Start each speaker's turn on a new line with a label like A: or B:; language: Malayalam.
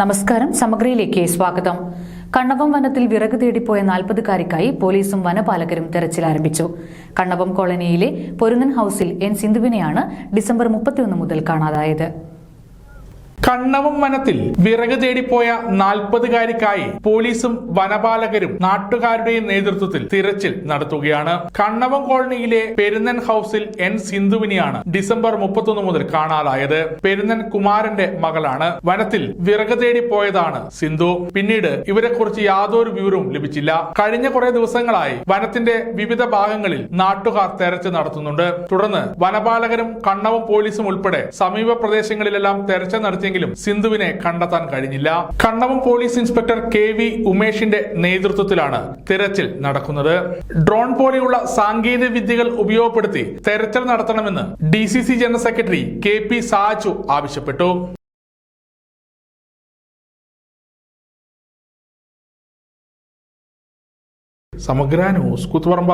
A: നമസ്കാരം സമഗ്രയിലേക്ക് സ്വാഗതം. കണ്ണവം വനത്തിൽ വിറക് തേടിപ്പോയ നാൽപ്പതുകാരിക്കായി പോലീസും വനപാലകരും തെരച്ചിൽ ആരംഭിച്ചു. കണ്ണവം കോളനിയിലെ പൊരുങ്ങൻ ഹൌസിൽ എൻ സിന്ധുവിനെയാണ് ഡിസംബർ മുപ്പത്തിയൊന്ന് മുതൽ കാണാതായത്.
B: കണ്ണവം വനത്തിൽ വിറക് തേടിപ്പോയ നാൽപ്പതുകാരിക്കായി പോലീസും വനപാലകരും നാട്ടുകാരുടെയും നേതൃത്വത്തിൽ തിരച്ചിൽ നടത്തുകയാണ്. കണ്ണവം കോളനിയിലെ പെരുന്നൻ ഹൌസിൽ എൻ സിന്ധുവിനെയാണ് ഡിസംബർ മുപ്പത്തൊന്ന് മുതൽ കാണാതായത്. പെരുന്നൻ കുമാരന്റെ മകളാണ്. വനത്തിൽ വിറക് തേടിപ്പോയതാണ് സിന്ധു. പിന്നീട് ഇവരെക്കുറിച്ച് യാതൊരു വിവരവും ലഭിച്ചില്ല. കഴിഞ്ഞ കുറെ ദിവസങ്ങളായി വനത്തിന്റെ വിവിധ ഭാഗങ്ങളിൽ നാട്ടുകാർ തെരച്ചിൽ നടത്തുന്നുണ്ട്. തുടർന്ന് വനപാലകരും കണ്ണവും പോലീസും ഉൾപ്പെടെ സമീപ പ്രദേശങ്ങളിലെല്ലാം തെരച്ചിൽ നടത്തിയെങ്കിലും സിന്ധുവിനെ കണ്ടെത്താൻ കഴിഞ്ഞില്ല. Kannavam police inspector K V ഉമേഷിന്റെ നേതൃത്വത്തിലാണ് തിരച്ചിൽ നടക്കുന്നത്. ഡ്രോൺ പോലെയുള്ള സാങ്കേതിക വിദ്യകൾ ഉപയോഗപ്പെടുത്തി തെരച്ചിൽ നടത്തണമെന്ന് D general secretary K P Saju ആവശ്യപ്പെട്ടു. സമഗ്ര ന്യൂസ് കുത്തുപറമ്പ.